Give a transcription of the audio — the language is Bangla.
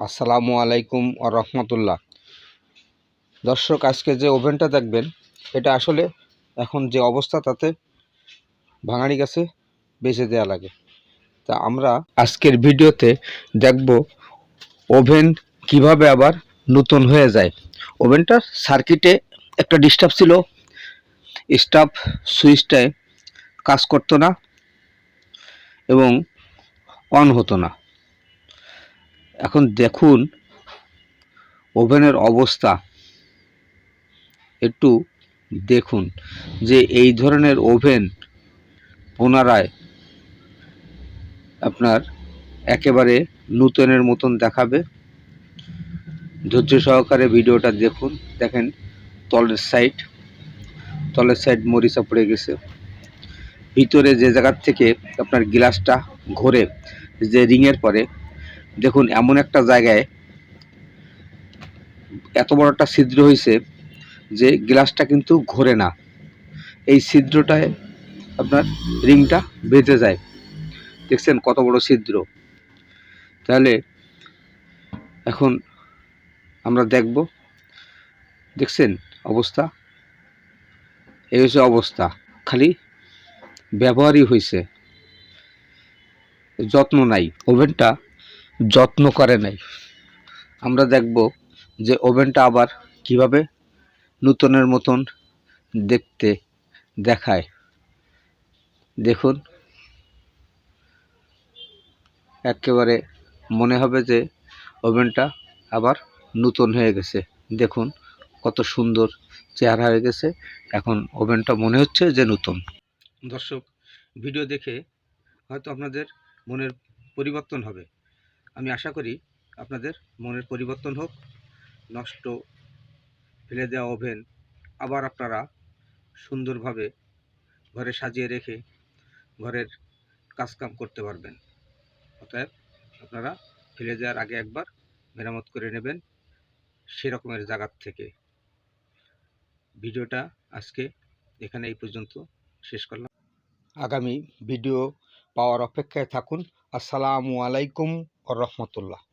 আসসালামু আলাইকুম ও রহমতুল্লাহ। দর্শক, আজকে যে ওভেনটা দেখবেন, এটা আসলে এখন যে অবস্থা, তাতে ভাঙাড়ি গাছে বেঁচে দেওয়া লাগে। তা আমরা আজকের ভিডিওতে দেখব ওভেন কীভাবে আবার নতুন হয়ে যায়। ওভেনটা সার্কিটে একটা ডিস্টার্ব ছিল। স্টাফ সুইচটায় কাজ করতো না এবং অন হতো না। এখন দেখুন, ওভেনের অবস্থা। একটু দেখুন যে এই ধরনের ওভেন পুনরায় আপনার একেবারে নূতনের মতন দেখাবে। ধৈর্য সহকারে ভিডিওটা দেখুন। দেখেন, তলের সাইড তলের সাইড মরিচা পড়ে গেছে। ভিতরে যে জায়গার থেকে আপনার গ্লাসটা ঘোরে, যে রিংয়ের পরে দেখুন, এমন একটা জায়গায় এত বড় একটা ছিদ্র হয়েছে যে গ্লাসটা কিন্তু ঘোরে না। এই ছিদ্রটায় আপনার রিংটা বেঁধে যায়। দেখছেন কত বড় ছিদ্র। তাহলে এখন আমরা দেখব, দেখছেন অবস্থা? এই হচ্ছে অবস্থা। খালি ব্যবহারই হয়েছে যত্ন নাই। ওভেনটা যত্ন করে নাই আমরা দেখব যে ওভেনটা আবার কীভাবে নূতনের মতন দেখতে দেখায়। দেখুন। একেবারে মনে হবে যে ওভেনটা আবার নূতন হয়ে গেছে। দেখুন কত সুন্দর চেহারা হয়ে গেছে। এখন ওভেনটা মনে হচ্ছে যে নতুন। দর্শক, ভিডিও দেখে হয়তো আপনাদের মনের পরিবর্তন হবে। আমি আশা করি আপনাদের মনের পরিবর্তন হোক, নষ্ট ফেলে দেওয়া ওভেন আবার আপনারা সুন্দরভাবে ঘরে সাজিয়ে রেখে ঘরের কাজকাম করতে পারবেন। অতএব আপনারা ফেলে দেওয়ার আগে একবার মেরামত করে নেবেন সেরকমের জায়গার থেকে। ভিডিওটা আজকে এখানে এই পর্যন্ত শেষ করলাম। আগামী ভিডিও পাওয়ার অপেক্ষায় থাকুন। আসসালামু আলাইকুম। ও রহমতুল্লাহ।